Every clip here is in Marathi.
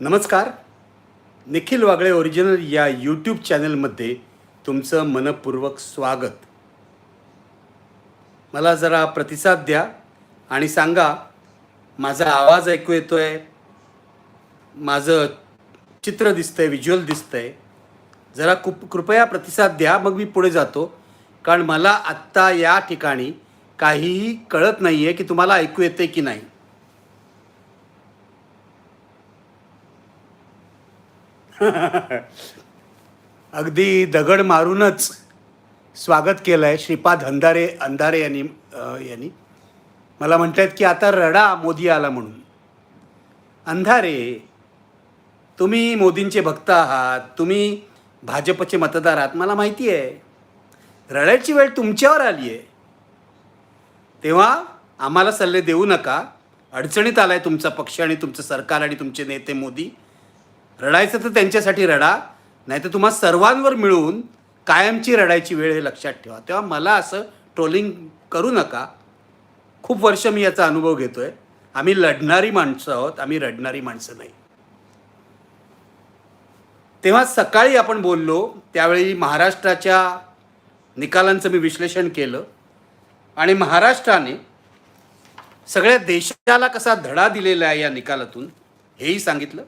नमस्कार. निखिल वागळे ओरिजिनल या यूट्यूब चॅनलमध्ये तुमचं मनपूर्वक स्वागत. मला जरा प्रतिसाद द्या आणि सांगा माझा आवाज ऐकू येतो आहे माझं चित्र दिसतंय व्हिज्युअल दिसतंय. जरा कुप कृपया प्रतिसाद द्या मग मी पुढे जातो. कारण मला आत्ता या ठिकाणी काहीही कळत नाही आहे की तुम्हाला ऐकू येते की नाही. अगदी दगड मारूनच स्वागत केलं आहे श्रीपाद अंधारे अंधारे यांनी यांनी. मला म्हणतात की आता रडा मोदी आला म्हणून. अंधारे तुम्ही मोदींचे भक्त आहात तुम्ही भाजपचे मतदार आहात मला माहिती आहे. रडायची वेळ तुमच्यावर आली आहे तेव्हा आम्हाला सल्ले देऊ नका. अडचणीत आला आहे तुमचा पक्ष आणि तुमचं सरकार आणि तुमचे नेते मोदी. रडायचं तर त्यांच्यासाठी रडा नाही तर तुम्हा सर्वांवर मिळून कायमची रडायची वेळ हे लक्षात ठेवा. तेव्हा मला असं ट्रोलिंग करू नका. खूप वर्ष मी याचा अनुभव घेतो आहे आम्ही लढणारी माणसं आहोत आम्ही रडणारी माणसं नाही. तेव्हा सकाळी आपण बोललो त्यावेळी महाराष्ट्राच्या निकालांचं मी विश्लेषण केलं. आणि महाराष्ट्राने सगळ्या देशाला कसा धडा दिलेला आहे या निकालातून हेही सांगितलं.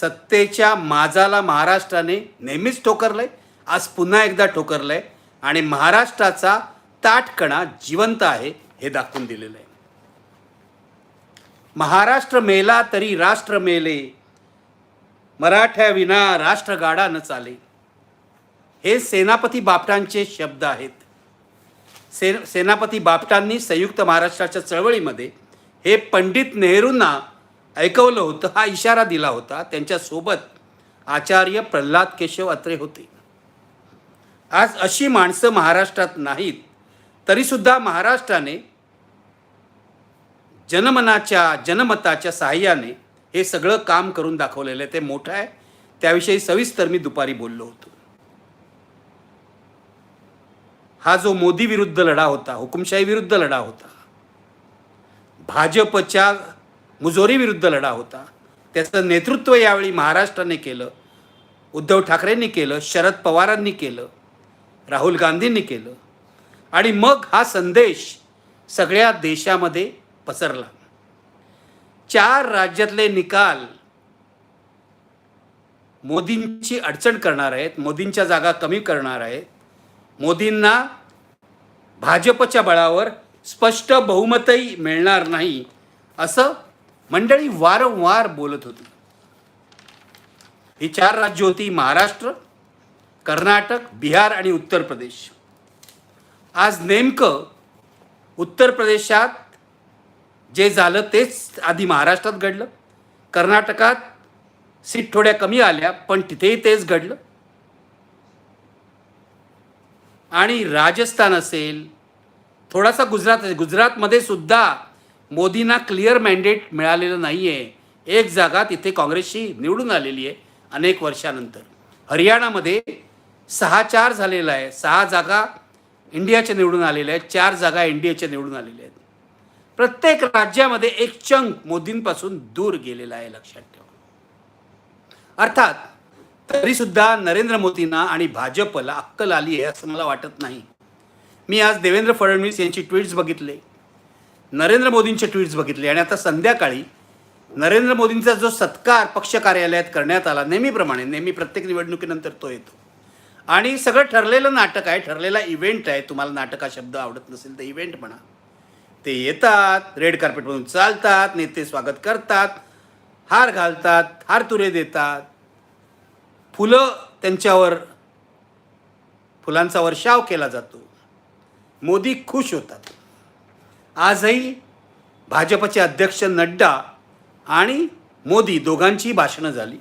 सत्तेच्या माजाला महाराष्ट्राने नेहमीच ठोकरलंय आज पुन्हा एकदा ठोकरलंय आणि महाराष्ट्राचा ताटकणा जिवंत आहे हे दाखवून दिलेलं आहे. महाराष्ट्र मेला तरी राष्ट्र मेले मराठ्या विना राष्ट्र गाडा न चाले. हे सेनापती बापटांचे शब्द आहेत. से सेनापती बापटांनी संयुक्त महाराष्ट्राच्या चळवळीमध्ये हे पंडित नेहरूंना ऐकवलं होतं हा इशारा दिला होता त्यांच्यासोबत आचार्य प्रल्हाद केशव अत्रे होते. आज अशी माणसं महाराष्ट्रात नाहीत तरीसुद्धा महाराष्ट्राने जनमनाच्या जनमताच्या सहाय्याने हे सगळं काम करून दाखवलेलं आहे. ते मोठं आहे. त्याविषयी सविस्तर मी दुपारी बोललो होतो. हा जो मोदी विरुद्ध लढा होता हुकुमशाही विरुद्ध लढा होता भाजपच्या मुजोरीविरुद्ध लढा होता. त्याचं नेतृत्व यावेळी महाराष्ट्राने केलं. उद्धव ठाकरेंनी केलं शरद पवारांनी केलं राहुल गांधींनी केलं. आणि मग हा संदेश सगळ्या देशामध्ये पसरला. चार राज्यातले निकाल मोदींची अडचण करणार आहेत मोदींच्या जागा कमी करणार आहेत. मोदींना भाजपच्या बळावर स्पष्ट बहुमतही मिळणार नाही असं मंडळी वारंवार बोलत होती. ही चार राज्य होती महाराष्ट्र कर्नाटक बिहार आणि उत्तर प्रदेश. आज नेमकं उत्तर प्रदेशात जे झालं तेच आधी महाराष्ट्रात घडलं. कर्नाटकात सीट थोड्या कमी आल्या पण तिथेही तेच घडलं. आणि राजस्थान असेल थोडासा गुजरात गुजरातमध्ये सुद्धा मोदींना क्लिअर मॅन्डेट मिळालेलं नाही आहे एक जागा तिथे काँग्रेसची निवडून आलेली आहे अनेक वर्षानंतर. हरियाणामध्ये सहा चार झालेला आहे. सहा जागा इंडियाच्या निवडून आलेल्या आहेत. चार जागा इंडियाच्या निवडून आलेल्या आहेत. प्रत्येक राज्यामध्ये एक चंक मोदींपासून दूर गेलेला आहे लक्षात ठेवा. अर्थात तरीसुद्धा नरेंद्र मोदींना आणि भाजपला अक्कल आली आहे असं मला वाटत नाही. मी आज देवेंद्र फडणवीस यांची ट्विट्स बघितले. नरेंद्र मोदींचे ट्विट्स बघितले आणि आता संध्याकाळी नरेंद्र मोदींचा जो सत्कार पक्ष कार्यालयात करण्यात आला नेहमीप्रमाणे नेहमी प्रत्येक निवडणुकीनंतर तो येतो. आणि सगळं ठरलेलं नाटक आहे ठरलेला इव्हेंट आहे तुम्हाला नाटक हा शब्द आवडत नसेल तर इव्हेंट म्हणा. ते येतात रेड कार्पेटमधून चालतात नेते स्वागत करतात हार घालतात हार तुरे देतात. फुलं त्यांच्यावर फुलांचा वर्षाव केला जातो. मोदी खुश होतात. आजही भाजपचे अध्यक्ष नड्डा आणि मोदी दोघांची भाषणं झाली.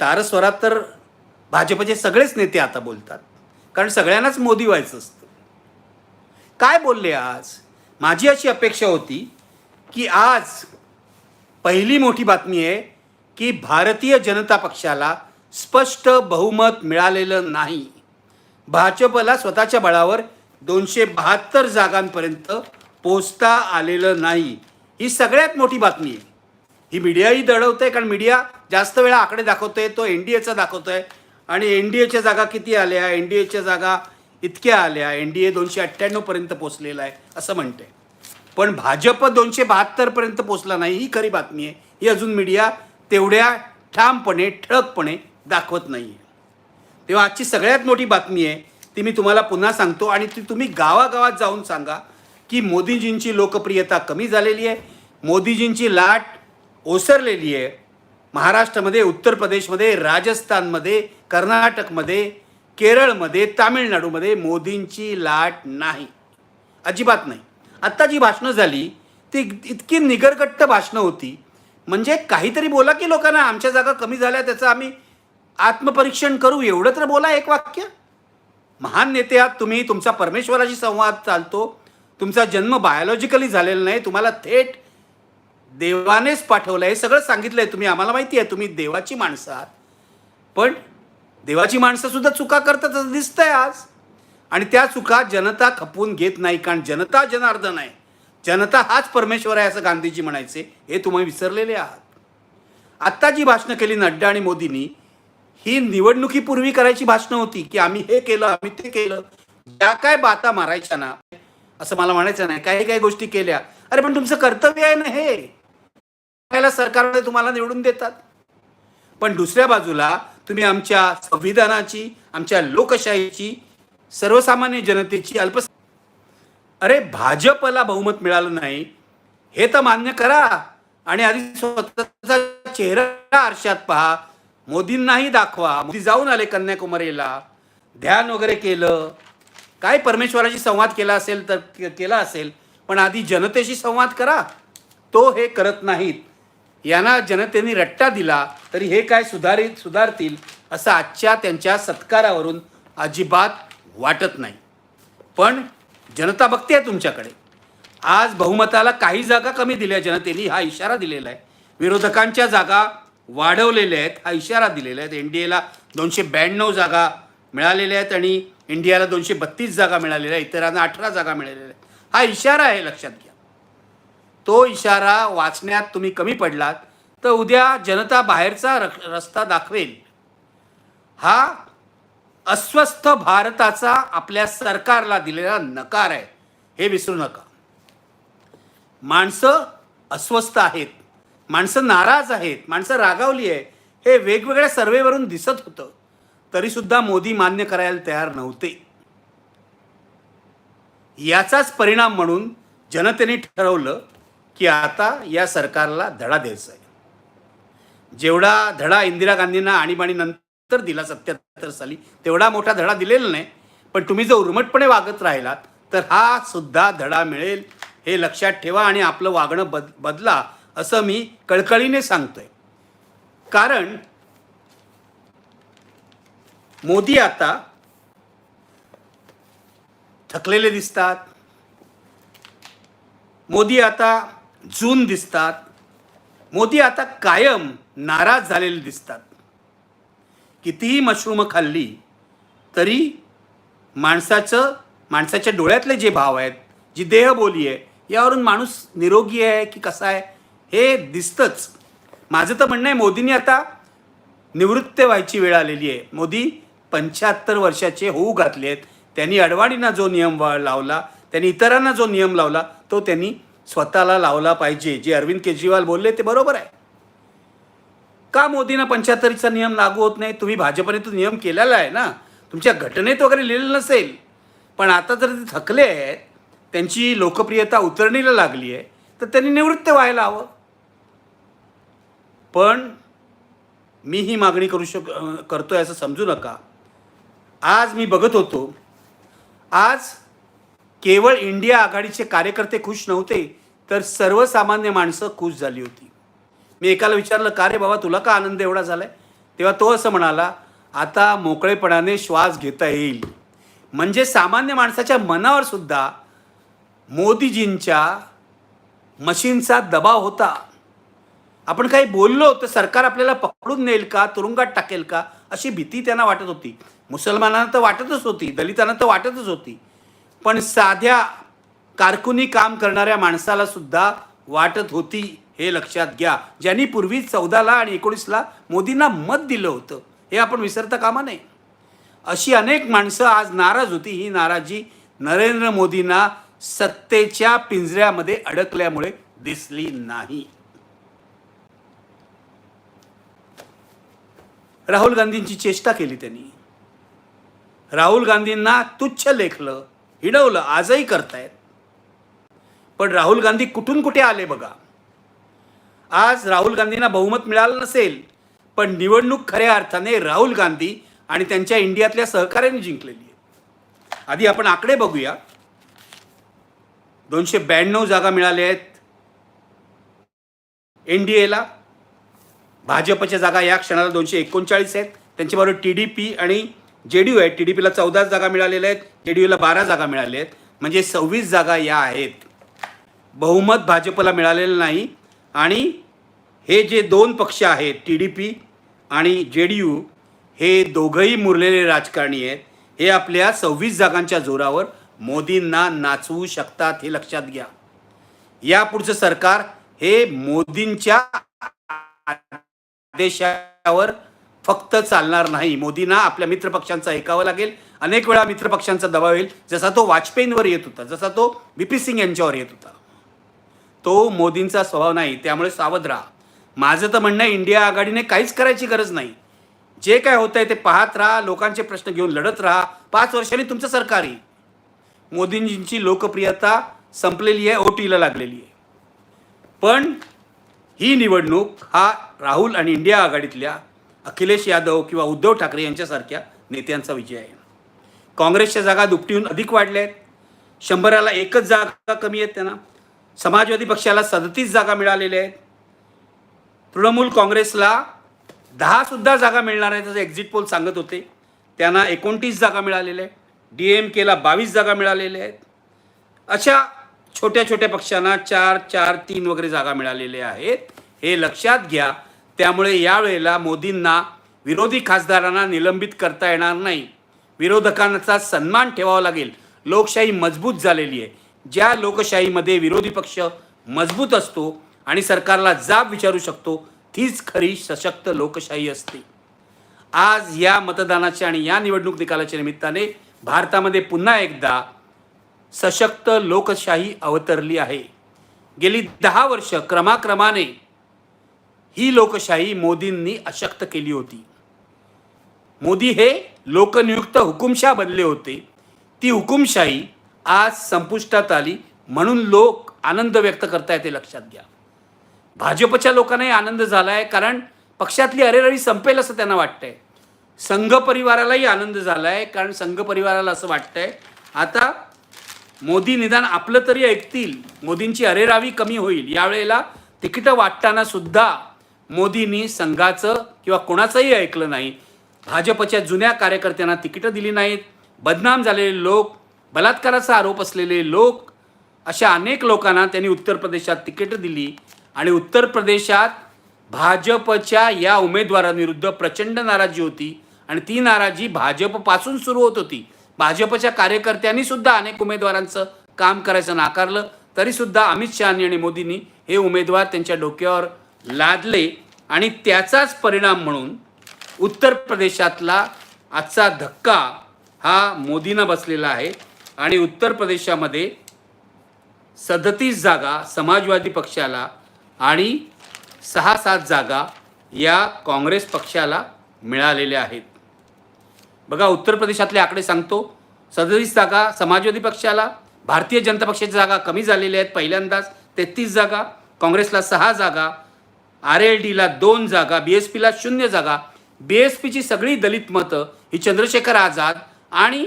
तारस्वरात तर भाजपचे सगळेच नेते आता बोलतात. कारण सगळ्यांनाच मोदी व्हायचं असतं. काय बोलले आज? माझी अशी अपेक्षा होती की आज पहिली मोठी बातमी आहे की भारतीय जनता पक्षाला स्पष्ट बहुमत मिळालेलं नाही. भाजपला स्वतःच्या बळावर दोनशे बहात्तर जागांपर्यंत पोचता आलेलं नाही. ही सगळ्यात मोठी बातमी आहे. ही मीडियाही दडवते कारण मीडिया जास्त वेळा आकडे दाखवतोय तो एन डी एचा दाखवतोय. आणि एन डी एच्या जागा किती आल्या? एन डी एच्या जागा इतक्या आल्या. एन डी ए दोनशे अठ्ठ्याण्णवपर्यंत पोचलेला आहे असं म्हणते पण भाजप दोनशे बहात्तरपर्यंत पोचला नाही ही खरी बातमी आहे. ही अजून मीडिया तेवढ्या ठामपणे ठळकपणे दाखवत नाही आहे तेव्हा आजची सगळ्यात मोठी बातमी आहे ती मी तुम्हाला पुन्हा सांगतो आणि ती तुम्ही गावागावात जाऊन सांगा की मोदीजींची लोकप्रियता कमी झालेली आहे. मोदीजींची लाट ओसरलेली आहे. महाराष्ट्रामध्ये उत्तर प्रदेशमध्ये राजस्थानमध्ये कर्नाटकमध्ये केरळमध्ये तामिळनाडूमध्ये मोदींची लाट नाही. अजिबात नाही. आत्ता जी भाषणं झाली ती इतकी निगरगट्ट भाषणं होती. म्हणजे काहीतरी बोला की लोकांना आमच्या जागा कमी झाल्या त्याचं आम्ही आत्मपरीक्षण करू एवढं तर बोला एक वाक्य. महान नेते आहात तुम्ही तुमचा परमेश्वराशी संवाद चालतो तुमचा जन्म बायोलॉजिकली झालेला नाही तुम्हाला थेट देवानेच पाठवलं आहे सगळं सांगितलं आहे तुम्ही आम्हाला माहिती आहे तुम्ही देवाची माणसं आहात. पण देवाची माणसंसुद्धा चुका करतात असं दिसतंय आज. आणि त्या चुका जनता खपवून घेत नाही कारण जनता जनार्दन आहे. जनता हाच परमेश्वर आहे असं गांधीजी म्हणायचे हे तुम्ही विसरलेले आहात. आत्ता जी भाषणं केली नड्डा आणि मोदींनी ही निवडणुकीपूर्वी करायची भाषणं होती की आम्ही हे केलं आम्ही ते केलं. ज्या काय बाता मारायच्या ना असं मला म्हणायचं नाही. काही काही गोष्टी केल्या. अरे पण तुमचं कर्तव्य आहे ना हे. करायला सरकारमध्ये तुम्हाला निवडून देतात. पण दुसऱ्या बाजूला तुम्ही आमच्या संविधानाची आमच्या लोकशाहीची सर्वसामान्य जनतेची अल्प अरे भाजपला बहुमत मिळालं नाही. हे तर मान्य करा. आणि आधी स्वतःचा चेहरा आरशात पहा. मोदींनाही दाखवा. मोदी जाऊन आले कन्याकुमारीला. ध्यान वगैरे केलं. काय परमेश्वराशी संवाद केला असेल तर केला असेल पण आधी जनतेशी संवाद करा. तो हे करत नाहीत. यांना जनतेने रट्टा दिला तरी हे काय सुधारित सुधारतील असं आजच्या त्यांच्या सत्कारावरून अजिबात वाटत नाही. पण जनता बघते आहे तुमच्याकडे. आज बहुमताला काही जागा कमी दिल्या जनतेने हा इशारा दिलेला आहे. विरोधकांच्या जागा वाढवलेले आहेत हा इशारा दिलेला आहे. एन डी एला दोनशे ब्याण्णव जागा मिळालेल्या आहेत आणि इंडियाला दोनशे बत्तीस जागा मिळालेल्या आहेत. इतरांना अठरा जागा मिळालेल्या आहेत. हा इशारा आहे लक्षात घ्या. तो इशारा वाचण्यात तुम्ही कमी पडलात तर उद्या जनता बाहेरचा रस्ता दाखवेल. हा अस्वस्थ भारताचा आपल्या सरकारला दिलेला नकार आहे. हे विसरू नका. माणसं अस्वस्थ आहेत. माणसं नाराज आहेत माणसं रागावली आहे हे वेगवेगळ्या सर्वेवरून दिसत होतं. तरीसुद्धा मोदी मान्य करायला तयार नव्हते. याचाच परिणाम म्हणून जनतेने ठरवलं की आता या सरकारला धडा द्यायचा आहे. जेवढा धडा इंदिरा गांधींना आणीबाणी नंतर दिला सत्याहत्तर साली तेवढा मोठा धडा दिलेला नाही. पण तुम्ही जर उर्मटपणे वागत राहिलात तर हा सुद्धा धडा मिळेल हे लक्षात ठेवा आणि आपलं वागणं बद बदला. असं मी कळकळीने सांगतोय. कारण मोदी आता थकलेले दिसतात. मोदी आता जून दिसतात. मोदी आता कायम नाराज झालेले दिसतात. कितीही मशरूम खाल्ली तरी माणसाचं माणसाच्या डोळ्यातले जे भाव आहेत जी देहबोली आहे यावरून माणूस निरोगी आहे की कसा आहे? हे दिसतंच. माझं तर म्हणणं आहे मोदींनी आता निवृत्त व्हायची वेळ आलेली आहे. मोदी पंच्याहत्तर वर्षाचे होऊ घातले आहेत त्यांनी अडवाणींना जो नियम लावला त्यांनी इतरांना जो नियम लावला तो त्यांनी स्वतःला लावला पाहिजे. जे अरविंद केजरीवाल बोलले ते बरोबर आहे. का मोदींना पंच्याहत्तरीचा नियम लागू होत नाही? तुम्ही भाजपने तो नियम केलेला आहे ना. तुमच्या घटनेत वगैरे लिहिलेलं नसेल. पण आता जर ते थकले आहेत त्यांची लोकप्रियता उतरणीला लागली आहे तर त्यांनी निवृत्त व्हायला हवं. पण मी ही मागणी करू शक करतो आहे असं समजू नका. आज मी बघत होतो. आज केवळ इंडिया आघाडीचे कार्यकर्ते खुश नव्हते तर सर्वसामान्य माणसं खुश झाली होती. मी एकाला विचारलं का रे बाबा तुला का आनंद एवढा झाला आहे तेव्हा तो असं म्हणाला आता मोकळेपणाने श्वास घेता येईल. म्हणजे सामान्य माणसाच्या मनावर सुद्धा मोदीजींच्या मशीनचा दबाव होता. आपण काही बोललो तर सरकार आपल्याला पकडून नेईल का तुरुंगात टाकेल का अशी भीती त्यांना वाटत होती. मुसलमानांना तर वाटतच होती दलितांना तर वाटतच होती. पण साध्या कारकुनी काम करणाऱ्या माणसाला सुद्धा वाटत होती हे लक्षात घ्या. ज्यांनी पूर्वी चौदाला आणि एकोणीसला मोदींना मत दिलं होतं हे आपण विसरता कामा नये. अशी अनेक माणसं आज नाराज होती. ही नाराजी नरेंद्र मोदींना सत्तेच्या पिंजऱ्यामध्ये अडकल्यामुळे दिसली नाही. राहुल गांधींची चेष्टा केली त्यांनी. राहुल गांधींना तुच्छ लेखलं हिडवलं आजही करतायत. पण राहुल गांधी कुठून कुठे आले बघा? आज राहुल गांधींना बहुमत मिळालं नसेल पण निवडणूक खऱ्या अर्थाने राहुल गांधी आणि त्यांच्या इंडियातल्या सहकार्याने जिंकलेली आहे. आधी आपण आकडे बघूया. दोनशे ब्याण्णव जागा मिळाल्या आहेत. एन डी एला भाजपच्या जागा या क्षणाला दोनशे एकोणचाळीस आहेत. त्यांच्याबरोबर टी डी पी आणि जे डी यू आहे टी डी पीला चौदा जागा मिळालेल्या आहेत. जे डी यूला बारा जागा मिळाल्या आहेत. म्हणजे सव्वीस जागा या आहेत. बहुमत भाजपला मिळालेलं नाही. आणि हे जे दोन पक्ष आहेत टी डी पी आणि जे डी यू हे दोघंही मुरलेले राजकारणी आहेत. हे आपल्या सव्वीस जागांच्या जोरावर मोदींना नाचवू शकतात हे लक्षात घ्या. यापुढचं सरकार हे मोदींच्या आदेशावर फक्त चालणार नाही. मोदींना आपल्या मित्रपक्षांचं ऐकावं लागेल. अनेक वेळा मित्रपक्षांचा दबाव येईल. जसा तो वाजपेयींवर येत होता जसा तो बीपी पी सिंग यांच्यावर येत होता. तो मोदींचा स्वभाव नाही त्यामुळे सावध राहा. माझं तर म्हणणं आहे इंडिया आघाडीने काहीच करायची गरज नाही. जे काय होत आहे ते पाहत राहा लोकांचे प्रश्न घेऊन लढत राहा. पाच वर्षांनी तुमचं सरकार येईल मोदींजींची लोकप्रियता संपलेली आहे ओटीला लागलेली आहे. पण ही निवडणूक हा राहुल आणि इंडिया आघाडीतल्या अखिलेश यादव किंवा उद्धव ठाकरे यांच्यासारख्या नेत्यांचा विजय आहे. काँग्रेसच्या जागा दुपटीहून अधिक वाढल्या आहेत शंभराला एकच जागा कमी आहेत त्यांना. समाजवादी पक्षाला सदतीस जागा मिळालेल्या आहेत. तृणमूल काँग्रेसला दहासुद्धा जागा मिळणार आहेत असं एक्झिट पोल सांगत होते. त्यांना एकोणतीस जागा मिळालेल्या आहेत. डी एम केला बावीस जागा मिळालेल्या आहेत. अशा छोट्या छोट्या पक्षांना चार चार तीन वगैरे जागा मिळालेल्या आहेत. हे लक्षात घ्या. त्यामुळे यावेळेला मोदींना विरोधी खासदारांना निलंबित करता येणार नाही. विरोधकांचा सन्मान ठेवावा लागेल. लोकशाही मजबूत झालेली आहे. ज्या लोकशाहीमध्ये विरोधी पक्ष मजबूत असतो आणि सरकारला जाब विचारू शकतो तीच खरी सशक्त लोकशाही असते. आज या मतदानाच्या आणि या निवडणूक निकालाच्या निमित्ताने भारतामध्ये पुन्हा एकदा सशक्त लोकशाही अवतरली आहे. गेली दहा वर्ष क्रमाक्रमाने ही लोकशाही मोदींनी अशक्त केली होती. मोदी हे लोकनियुक्त हुकुमशाह बनले होते. ती हुकुमशाही आज संपुष्टात आली म्हणून लोक आनंद व्यक्त करतायत ते लक्षात घ्या. भाजपच्या लोकांनाही आनंद झाला आहे कारण पक्षातली अरेरावी संपेल असं त्यांना वाटतंय. संघ परिवारालाही आनंद झाला आहे कारण संघ परिवाराला असं वाटतंय. आता मोदी निदान आपलं तरी ऐकतील. मोदींची अरेरावी कमी होईल. यावेळेला तिकीटं वाटताना सुद्धा मोदींनी संघाचं किंवा कोणाचंही ऐकलं नाही. भाजपच्या जुन्या कार्यकर्त्यांना तिकीटं दिली नाहीत. बदनाम झालेले लोक बलात्काराचा आरोप असलेले लोक अशा अनेक लोकांना त्यांनी उत्तर प्रदेशात तिकीटं दिली आणि उत्तर प्रदेशात भाजपच्या या उमेदवारांविरुद्ध प्रचंड नाराजी होती आणि ती नाराजी भाजपपासून सुरू होत होती. भाजपच्या कार्यकर्त्यांनी सुद्धा अनेक उमेदवारांचं काम करायचं नाकारलं तरीसुद्धा अमित शहानी आणि मोदींनी हे उमेदवार त्यांच्या डोक्यावर लादले. आणि त्याचाच परिणाम म्हणून उत्तर प्रदेशातला आजचा धक्का हा मोदींना बसलेला आहे. आणि उत्तर प्रदेशामध्ये सदतीस जागा समाजवादी पक्षाला आणि सहा सात जागा या काँग्रेस पक्षाला मिळालेल्या आहेत. बघा उत्तर प्रदेशातले आकडे सांगतो. सदतीस जागा समाजवादी पक्षाला भारतीय जनता पक्षाच्या जागा कमी झालेल्या आहेत पहिल्यांदाच. तेहतीस जागा काँग्रेसला सहा जागा आर एल डीला दोन जागा बी एस पीला शून्य जागा. बी एस पीची सगळी दलित मतं ही चंद्रशेखर आझाद आणि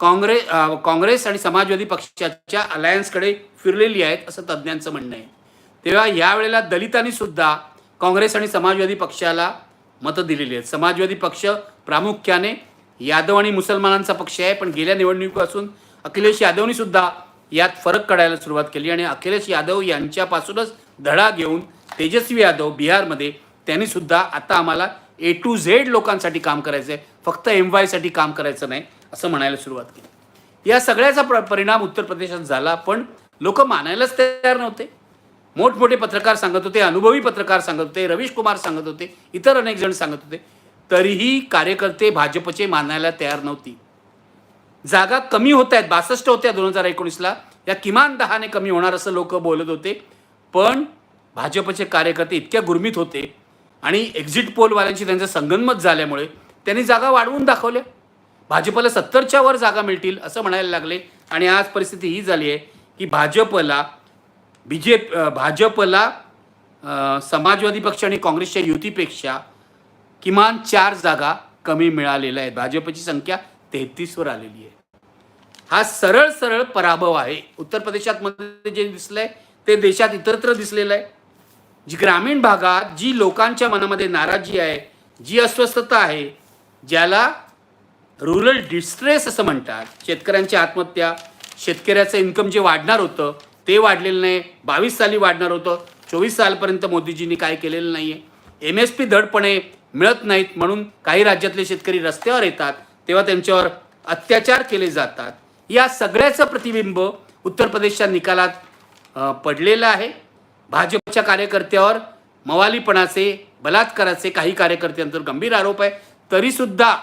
काँग्रेस काँग्रेस आणि समाजवादी पक्षाच्या अलायन्सकडे फिरलेली आहेत असं तज्ज्ञांचं म्हणणं आहे. तेव्हा यावेळेला दलितांनी सुद्धा काँग्रेस आणि समाजवादी पक्षाला मतं दिलेली आहेत. समाजवादी पक्ष प्रामुख्याने यादव आणि मुसलमानांचा पक्ष आहे पण गेल्या निवडणुकीपासून अखिलेश यादवनी सुद्धा यात फरक काढायला सुरुवात केली आणि अखिलेश यादव यांच्यापासूनच धडा घेऊन तेजस्वी यादव बिहारमध्ये त्यांनी सुद्धा आता आम्हाला ए टू झेड लोकांसाठी काम करायचं आहे फक्त एम वायसाठी काम करायचं नाही असं म्हणायला सुरुवात केली. या सगळ्याचा प्र परिणाम उत्तर प्रदेशात झाला पण लोक मानायलाच तयार नव्हते. मोठमोठे पत्रकार सांगत होते अनुभवी पत्रकार सांगत होते रवीश कुमार सांगत होते इतर अनेक जण सांगत होते तरीही कार्यकर्ते भाजपचे मानायला तयार नव्हती. जागा कमी होत आहेत बासष्ट होत्या दोन हजार एकोणीसला. या किमान दहाने कमी होणार असं लोक बोलत होते. पण भाजपचे कार्यकर्ते इतक्या गुरमीत होते आणि एक्झिट पोलवाल्यांची त्यांचं संगनमत झाल्यामुळे त्यांनी जागा वाढवून दाखवल्या. भाजपला सत्तरच्या वर जागा मिळतील असं म्हणायला लागले. आणि आज परिस्थिती ही झाली आहे की भाजपला बी जे भाजपला समाजवादी पक्ष आणि काँग्रेसच्या युतीपेक्षा किमान चार जागा कमी मिळालेल्या आहेत. भाजपची संख्या तेहतीसवर आलेली आहे. हा सरळ सरळ पराभव आहे. उत्तर प्रदेशात मध्ये जे दिसलंय ते देशात इतरत्र दिसलेलं आहे. जी ग्रामीण भागात जी लोकांच्या मनामध्ये नाराजी आहे जी अस्वस्थता आहे ज्याला रुरल डिस्ट्रेस असं म्हणतात शेतकऱ्यांची आत्महत्या शेतकऱ्याचं इन्कम जे वाढणार होतं ते वाढलेलं नाही. बावीस साली वाढणार होतं. चोवीस सालपर्यंत मोदीजींनी काय केलेलं नाही आहे एम एस पी धडपणे मिळत नाहीत म्हणून काही राज्यातले शेतकरी रस्त्यावर येतात तेव्हा त्यांच्यावर अत्याचार केले जातात. या सगळ्याचं प्रतिबिंब उत्तर प्रदेशच्या निकालात पडलेलं आहे. भाजपच्या कार्यकर्त्यावर मवालीपणाचे बलात्काराचे काही कार्यकर्त्यांवर गंभीर आरोप आहे. तरीसुद्धा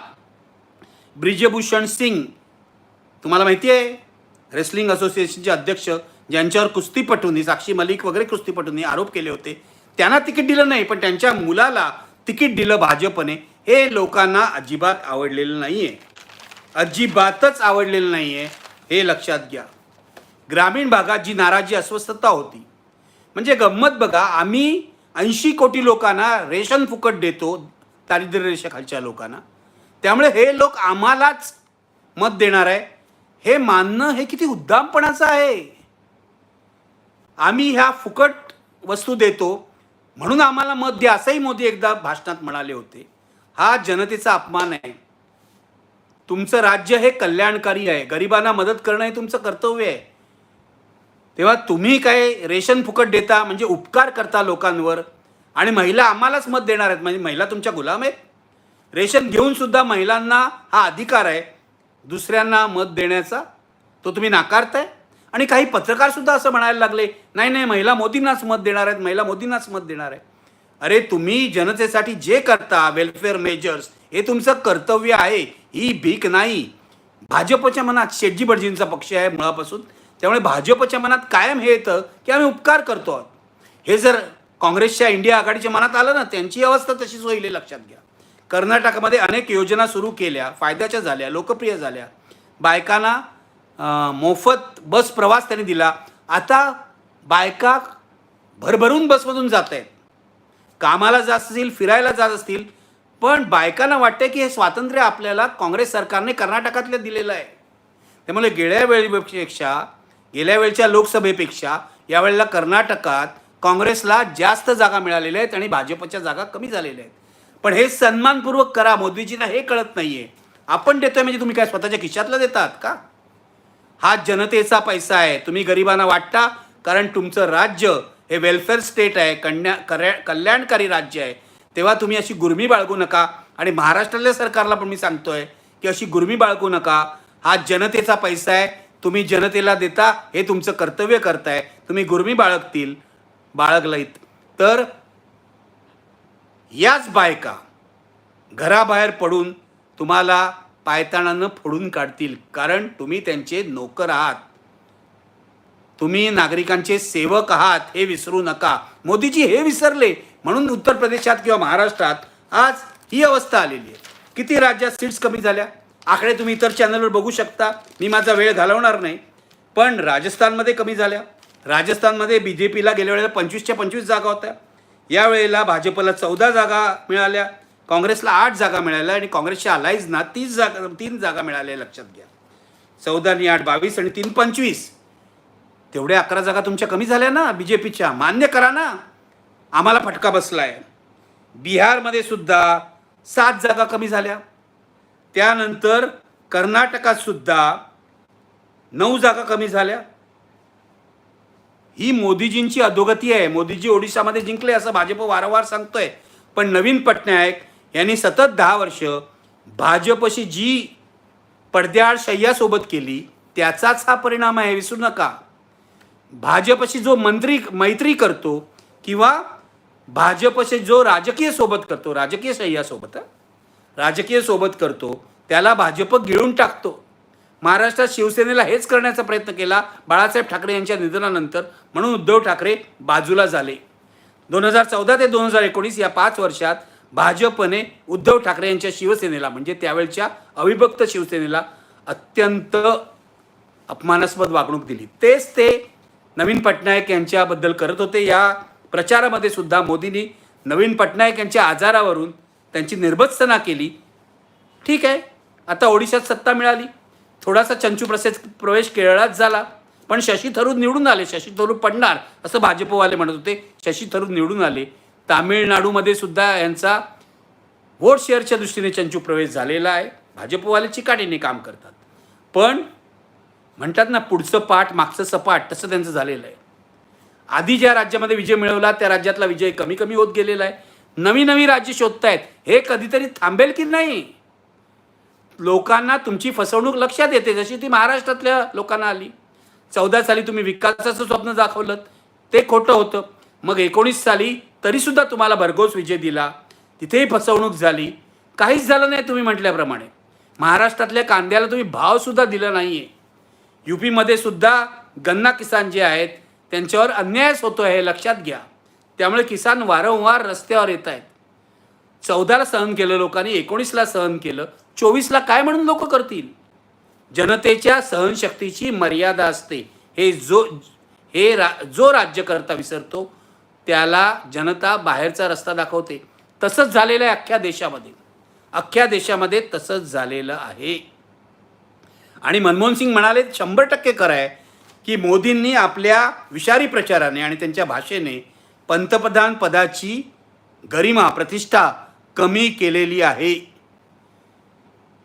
ब्रिजभूषण सिंग तुम्हाला माहिती आहे रेसलिंग असोसिएशनचे अध्यक्ष ज्यांच्यावर कुस्तीपटूंनी साक्षी मलिक वगैरे कुस्तीपटूंनी आरोप केले होते त्यांना तिकीट दिलं नाही पण त्यांच्या मुलाला तिकीट दिलं भाजपने हे लोकांना अजिबात आवडलेलं नाही आहे अजिबातच आवडलेलं नाही आहे हे लक्षात घ्या. ग्रामीण भागात जी नाराजी अस्वस्थता होती म्हणजे गंमत बघा आम्ही ऐंशी कोटी लोकांना रेशन फुकट देतो दारिद्र्य रेषेखालच्या लोकांना. त्यामुळे हे लोक आम्हालाच मत देणार आहे. हे मानणं हे किती उद्दामपणाचं आहे. आम्ही ह्या फुकट वस्तू देतो म्हणून आम्हाला मत द्या असंही मोदी एकदा भाषणात म्हणाले होते हा जनतेचा अपमान आहे. तुमचं राज्य हे कल्याणकारी आहे. गरिबांना मदत करणं हे तुमचं कर्तव्य आहे. तेव्हा तुम्ही काय रेशन फुकट देता म्हणजे उपकार करता लोकांवर आणि महिला आम्हालाच मत देणार आहेत म्हणजे महिला तुमच्या गुलाम आहेत? रेशन घेऊन सुद्धा महिलांना हा अधिकार आहे दुसऱ्यांना मत देण्याचा तो तुम्ही नाकारताय? आणि काही पत्रकार सुद्धा असं म्हणायला लागले नाही नाही महिला मोदींनाच मत देणार आहेत महिला मोदींनाच मत देणार आहे अरे तुम्ही जनतेसाठी जे करता वेलफेअर मेजर्स हे तुमचं कर्तव्य आहे ही भीक नाही. भाजपच्या मनात शेटजी भटजींचा पक्ष आहे मुळापासून. त्यामुळे भाजपच्या मनात कायम हे येतं की आम्ही उपकार करतो आहोत. हे जर काँग्रेसच्या इंडिया आघाडीच्या मनात आलं ना त्यांची अवस्था तशीच होईल लक्षात घ्या. कर्नाटकमध्ये अनेक योजना सुरू केल्या फायद्याच्या झाल्या लोकप्रिय झाल्या. बायकांना मोफत बस प्रवास त्यांनी दिला. आता बायका भरभरून बसमधून जात आहेत कामाला जात असतील फिरायला जात असतील पण बायकांना वाटतं की हे स्वातंत्र्य आपल्याला काँग्रेस सरकारने कर्नाटकातलं दिलेलं आहे. त्यामुळे गेल्या वेळेपेक्षा गेल्या वेळच्या लोकसभेपेक्षा यावेळेला कर्नाटकात काँग्रेसला जास्त जागा मिळालेल्या आहेत आणि भाजपच्या जागा कमी झालेल्या आहेत. पण हे सन्मानपूर्वक करा मोदीजींना हे कळत नाही आहे आपण देतोय म्हणजे तुम्ही काय स्वतःच्या खिशातलं देतात का? हा जनतेचा पैसा आहे. तुम्ही गरिबांना वाटता कारण तुमचं राज्य हे वेलफेअर स्टेट आहे कन्या कर्या- कल्याणकारी राज्य आहे. तेव्हा तुम्ही अशी गुरमी बाळगू नका. आणि महाराष्ट्रातल्या सरकारला पण मी सांगतोय की अशी गुरमी बाळगू नका. हा जनतेचा पैसा आहे. तुम्ही जनतेला देता हे तुमचं कर्तव्य करताय. तुम्ही गुरमी बाळगतील बाळगलात तर याच बायका घराबाहेर पडून तुम्हाला पायताणानं फोडून काढतील. कारण तुम्ही त्यांचे नोकर आहात. तुम्ही नागरिकांचे सेवक आहात हे विसरू नका. मोदीजी हे विसरले. म्हणून उत्तर प्रदेशात किंवा महाराष्ट्रात आज ही अवस्था आलेली आहे. किती राज्यात सीट्स कमी झाल्या? आकडे तुम्ही इतर चॅनलवर बघू शकता. मी माझा वेळ घालवणार नाही. पण राजस्थानमध्ये कमी झाल्या. राजस्थानमध्ये बी जे पीला गेल्या वेळेला पंचवीसच्या पंचवीस जागा होत्या. यावेळेला भाजपला चौदा जागा मिळाल्या. काँग्रेसला आठ जागा मिळाल्या आणि काँग्रेसच्या अलाईजना तीस जागा तीन जागा मिळाल्या लक्षात घ्या. चौदा आणि आठ बावीस आणि तीन पंचवीस. तेवढ्या अकरा जागा तुमच्या कमी झाल्या ना बी जे पीच्या मान्य करा ना. आम्हाला फटका बसला आहे बिहारमध्ये सुद्धा सात जागा कमी झाल्या. त्यानंतर कर्नाटकात सुद्धा नऊ जागा कमी झाल्या. ही मोदीजींची अधोगती आहे. मोदीजी ओडिशामध्ये जिंकले असं भाजप वारंवार सांगतोय. पण नवीन पटनायक यांनी सतत दहा वर्ष भाजपशी जी पडद्याआड शय्यासोबत केली त्याचाच हा परिणाम आहे विसरू नका. भाजपशी जो मंत्री मैत्री करतो किंवा भाजपशी जो राजकीय सोबत करतो राजकीय सह्यासोबत राजकीय सोबत करतो त्याला भाजप गिळून टाकतो. महाराष्ट्रात शिवसेनेला हेच करण्याचा प्रयत्न केला बाळासाहेब ठाकरे यांच्या निधनानंतर. म्हणून उद्धव ठाकरे बाजूला झाले. दोन हजार चौदा ते दोन हजार एकोणीस या पाच वर्षात भाजपने उद्धव ठाकरे यांच्या शिवसेनेला म्हणजे त्यावेळच्या अविभक्त शिवसेनेला अत्यंत अपमानास्पद वागणूक दिली. तेच ते नवीन पटनायक यांच्याबद्दल करत होते. या प्रचारामध्ये सुद्धा मोदींनी नवीन पटनायक यांच्या आजारावरून त्यांची निर्भत्सना केली. ठीक आहे. आता ओडिशात सत्ता मिळाली. थोडासा चंचू प्रसेस प्रवेश केरळात झाला. पण शशी थरूर निवडून आले. शशी थरूर पडणार असं भाजपवाले म्हणत होते. शशी थरूर निवडून आले. तामिळनाडूमध्ये सुद्धा यांचा वोट शेअरच्या दृष्टीने चंचू प्रवेश झालेला आहे. भाजपवाले चिकाटीने काम करतात. पण म्हणतात ना पुढचं पाठ मागचं सपाट तसं त्यांचं झालेलं आहे. आधी ज्या राज्यामध्ये विजय मिळवला त्या राज्यातला विजय कमी कमी होत गेलेला आहे. नवी नवी राज्य शोधतायत. हे कधीतरी थांबेल की नाही? लोकांना तुमची फसवणूक लक्षात येते. जशी ती महाराष्ट्रातल्या लोकांना आली. चौदा साली तुम्ही विकासाचं स्वप्न दाखवलं ते खोटं होतं. मग एकोणीस साली तरीसुद्धा तुम्हाला भरघोस विजय दिला. तिथेही फसवणूक झाली. काहीच झालं नाही तुम्ही म्हटल्याप्रमाणे. महाराष्ट्रातल्या कांद्याला तुम्ही भावसुद्धा दिला नाही आहे यू पीमध्ये सुद्धा गन्ना किसान जे आहेत त्यांच्यावर अन्यायच होतो आहे लक्षात घ्या. त्यामुळे किसान वारंवार रस्त्यावर येत आहेत. चौदाला सहन केलं लोकांनी एकोणीसला सहन केलं. चोवीसला काय म्हणून लोक करतील? जनतेच्या सहनशक्तीची मर्यादा असते. हे जो हे रा जो राज्यकर्ता विसरतो त्याला जनता बाहेरचा रस्ता दाखवते. तसंच झालेलं आहे अख्ख्या देशामध्ये. अख्ख्या देशामध्ये तसंच झालेलं आहे. आणि मनमोहन सिंग म्हणाले शंभर टक्के खरं आहे की मोदींनी आपल्या विषारी प्रचाराने आणि त्यांच्या भाषेने पंतप्रधान पदाची गरिमा प्रतिष्ठा कमी केलेली आहे.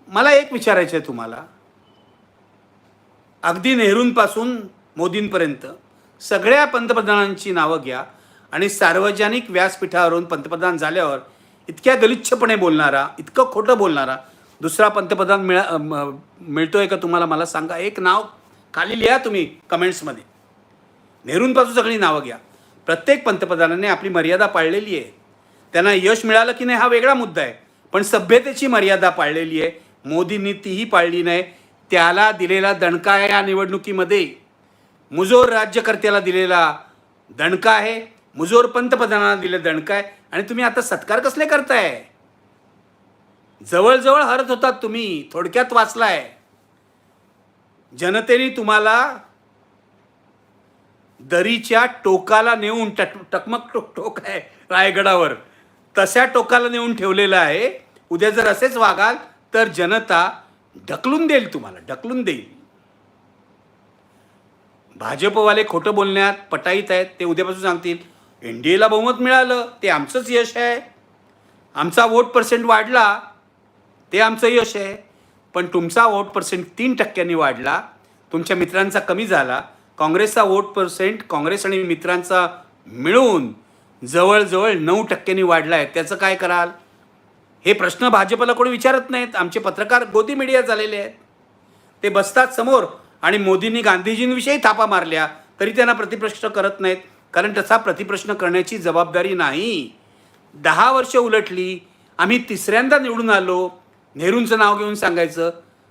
मला एक विचारायचं आहे तुम्हाला. अगदी नेहरूंपासून मोदींपर्यंत सगळ्या पंतप्रधानांची नावं घ्या. आणि सार्वजनिक व्यासपीठावरून पंतप्रधान झाल्यावर इतक्या गलिच्छपणे बोलणारा इतकं खोटं बोलणारा दुसरा पंतप्रधान मिळा म- मिळतोय का तुम्हाला मला सांगा. एक नाव खाली लिहा तुम्ही कमेंट्समध्ये. नेहरूंपासून सगळी नावं घ्या. प्रत्येक पंतप्रधानाने आपली मर्यादा पाळलेली आहे. त्यांना यश मिळालं की नाही हा वेगळा मुद्दा आहे. पण सभ्यतेची मर्यादा पाळलेली आहे. मोदींनी तीही पाळली नाही. त्याला दिलेला दणका आहे या निवडणुकीमध्ये. मुजोर राज्यकर्त्याला दिलेला दणका आहे. मुजोर पंतप्रधानांना दिलं दणकाय आणि तुम्ही आता सत्कार कसले करताय? जवळजवळ हरत होतात तुम्ही थोडक्यात वाचलाय. जनतेने तुम्हाला दरीच्या टोकाला नेऊन टक टकमक टोक टोक आहे रायगडावर. तशा टोकाला नेऊन ठेवलेलं आहे. उद्या जर असेच वागाल तर जनता ढकलून देईल तुम्हाला ढकलून देईल. भाजपवाले खोटं बोलण्यात पटाईत आहेत ते उद्यापासून सांगतील. एन डी एला बहुमत मिळालं ते आमचंच यश आहे. आमचा वोट पर्सेंट वाढला ते आमचं यश आहे. पण तुमचा वोट पर्सेंट तीन टक्क्यांनी वाढला तुमच्या मित्रांचा कमी झाला. काँग्रेसचा वोट पर्सेंट काँग्रेस आणि मित्रांचा मिळून जवळजवळ नऊ टक्क्यांनी वाढला आहे. त्याचं काय कराल? हे प्रश्न भाजपला कोणी विचारत नाहीत. आमचे पत्रकार गोदी मीडिया झालेले आहेत. ते बसतात समोर आणि मोदींनी गांधीजींविषयी थापा मारल्या तरी त्यांना प्रतिप्रश्न करत नाहीत. कारण तसा प्रतिप्रश्न करण्याची जबाबदारी नाही. दहा वर्ष उलटली आम्ही तिसऱ्यांदा निवडून आलो. नेहरूंचं नाव घेऊन सांगायचं.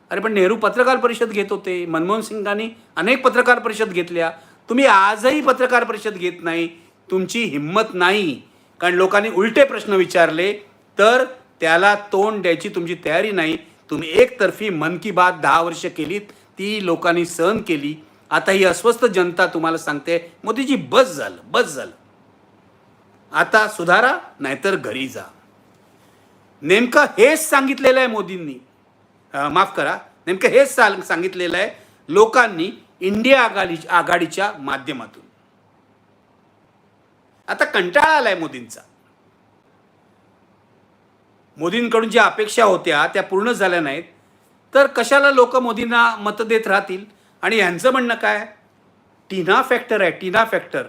अरे पण नेहरू पत्रकार परिषद घेत होते. मनमोहन सिंगांनी अनेक पत्रकार परिषद घेतल्या. तुम्ही आजही पत्रकार परिषद घेत नाही. तुमची हिंमत नाही. कारण लोकांनी उलटे प्रश्न विचारले तर त्याला तोंड द्यायची तुमची तयारी नाही. तुम्ही एकतर्फी मन की बात दहा वर्ष केलीत. ती लोकांनी सहन केली. आता ही अस्वस्थ जनता तुम्हाला सांगते मोदीजी बस झालं बस झालं. आता सुधारा नाहीतर घरी जा. नेमकं हेच सांगितलेलं आहे मोदींनी. माफ करा. नेमकं हेच सांगितलेलं आहे लोकांनी इंडिया आघाडी आघाडीच्या माध्यमातून. आता कंटाळा आलाय मोदींचा. मोदींकडून ज्या अपेक्षा होत्या त्या पूर्ण झाल्या नाहीत. तर कशाला लोक मोदींना मतं देत राहतील? आणि यांचं म्हणणं काय? टीना फॅक्टर आहे टीना फॅक्टर.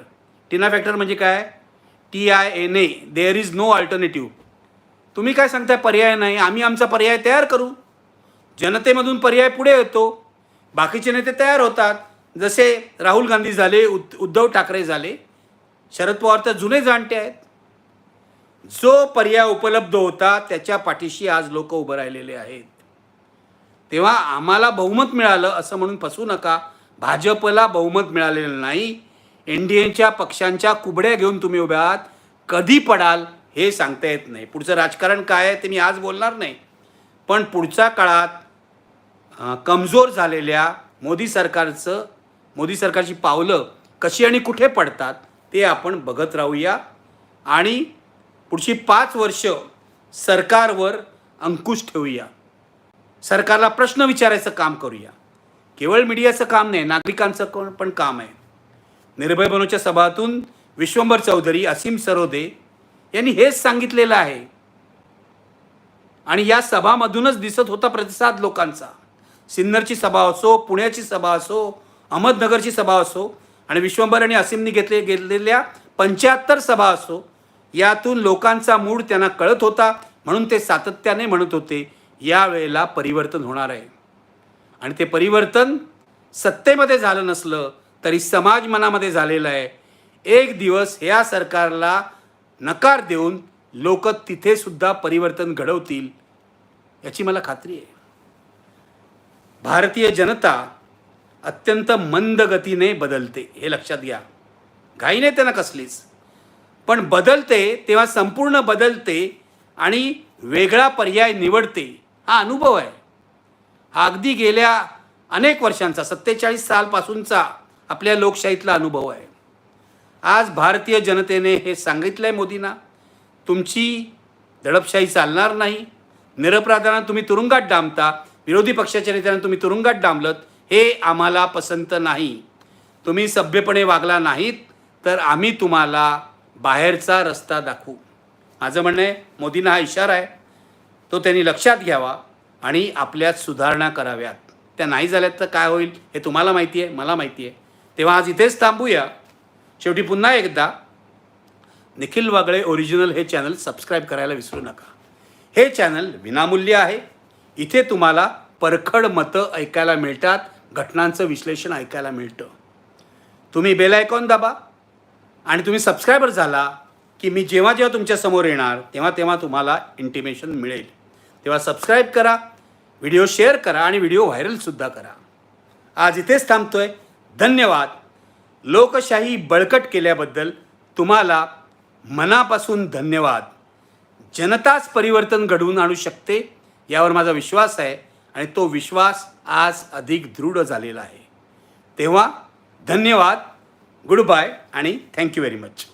टीना फॅक्टर म्हणजे काय? T I N A there is no alternative तुम्ही काय सांगताय पर्याय नाही. आम्ही आमचा पर्याय तयार करू. जनतेमधून पर्याय पुढे येतो. बाकीचे नेते तयार होतात. जसे राहुल गांधी झाले उद उद्धव ठाकरे झाले शरद पवार तर जुने जाणते आहेत. जो पर्याय उपलब्ध होता त्याच्या पाठीशी आज लोक उभं राहिलेले आहेत. तेव्हा आम्हाला बहुमत मिळालं असं म्हणून फसू नका. भाजपला बहुमत मिळालेलं नाही. एन डी एच्या पक्षांच्या कुबड्या घेऊन तुम्ही उभ्या आहात. कधी पडाल हे सांगता येत नाही. पुढचं राजकारण काय आहे ते मी आज बोलणार नाही. पण पुढच्या काळात कमजोर झालेल्या मोदी सरकारचं मोदी सरकारची पावलं कशी आणि कुठे पडतात ते आपण बघत राहूया. आणि पुढची पाच वर्ष सरकारवर अंकुश ठेवूया. सरकारला प्रश्न विचारायचं काम करूया. केवळ मीडियाचं काम नाही नागरिकांचं कोण पण काम आहे. निर्भय बनोच्या सभातून विश्वंभर चौधरी असीम सरोदे यांनी हेच सांगितलेलं आहे. आणि या सभामधूनच दिसत होता प्रतिसाद लोकांचा. सिन्नरची सभा असो पुण्याची सभा असो अहमदनगरची सभा असो आणि विश्वंभर आणि असीमनी घेतले गेलेल्या पंच्याहत्तर सभा असो यातून लोकांचा मूड त्यांना कळत होता म्हणून ते सातत्याने म्हणत होते. यावेळेला परिवर्तन होणार आहे. आणि ते परिवर्तन सत्तेमध्ये झालं नसलं तरी समाज मनामध्ये झालेलं आहे. एक दिवस ह्या सरकारला नकार देऊन लोक तिथेसुद्धा परिवर्तन घडवतील याची मला खात्री आहे. भारतीय जनता अत्यंत मंद गतीने बदलते हे लक्षात घ्या. घाई नाही त्यांना कसलीच. पण बदलते तेव्हा संपूर्ण बदलते आणि वेगळा पर्याय निवडते. हा अनुभव आहे. हा अगदी गेल्या अनेक वर्षांचा सत्तेचाळीस सालपासूनचा आपल्या लोकशाहीतला अनुभव आहे. आज भारतीय जनतेने हे सांगितलं आहे मोदींना तुमची दडपशाही चालणार नाही. निरपराधांना तुम्ही तुरुंगात डांबता विरोधी पक्षाच्या नेत्यांना तुम्ही तुरुंगात डांबलत हे आम्हाला पसंत नाही. तुम्ही सभ्यपणे वागला नाहीत तर आम्ही तुम्हाला बाहेरचा रस्ता दाखवू. माझं म्हणणं आहे मोदींना हा इशारा आहे. तो त्यांनी लक्षात घ्यावा आणि आपल्यात सुधारणा कराव्यात. त्या नाही झाल्यात तर काय होईल? हे तुम्हाला माहिती आहे मला माहिती आहे तेव्हा आज इथेच थांबूया. शेवटी पुन्हा एकदा निखिल वागळे ओरिजिनल हे चॅनल सबस्क्राईब करायला विसरू नका. हे चॅनल विनामूल्य आहे. इथे तुम्हाला परखड मतं ऐकायला मिळतात घटनांचं विश्लेषण ऐकायला मिळतं. तुम्ही बेल आयकॉन दाबा आणि तुम्ही सबस्क्रायबर झाला की मी जेव्हा जेव्हा तुमच्यासमोर येणार तेव्हा तेव्हा तुम्हाला इंटिमेशन मिळेल. तेव्हा सबस्क्राईब करा व्हिडिओ शेअर करा आणि व्हिडिओ व्हायरलसुद्धा करा. आज इथेच थांबतोय. धन्यवाद. लोकशाही बळकट केल्याबद्दल तुम्हाला मनापासून धन्यवाद. जनताच परिवर्तन घडवून आणू शकते यावर माझा विश्वास आहे आणि तो विश्वास आज अधिक दृढ झालेला आहे. तेव्हा धन्यवाद गुड बाय आणि थँक्यू व्हेरी मच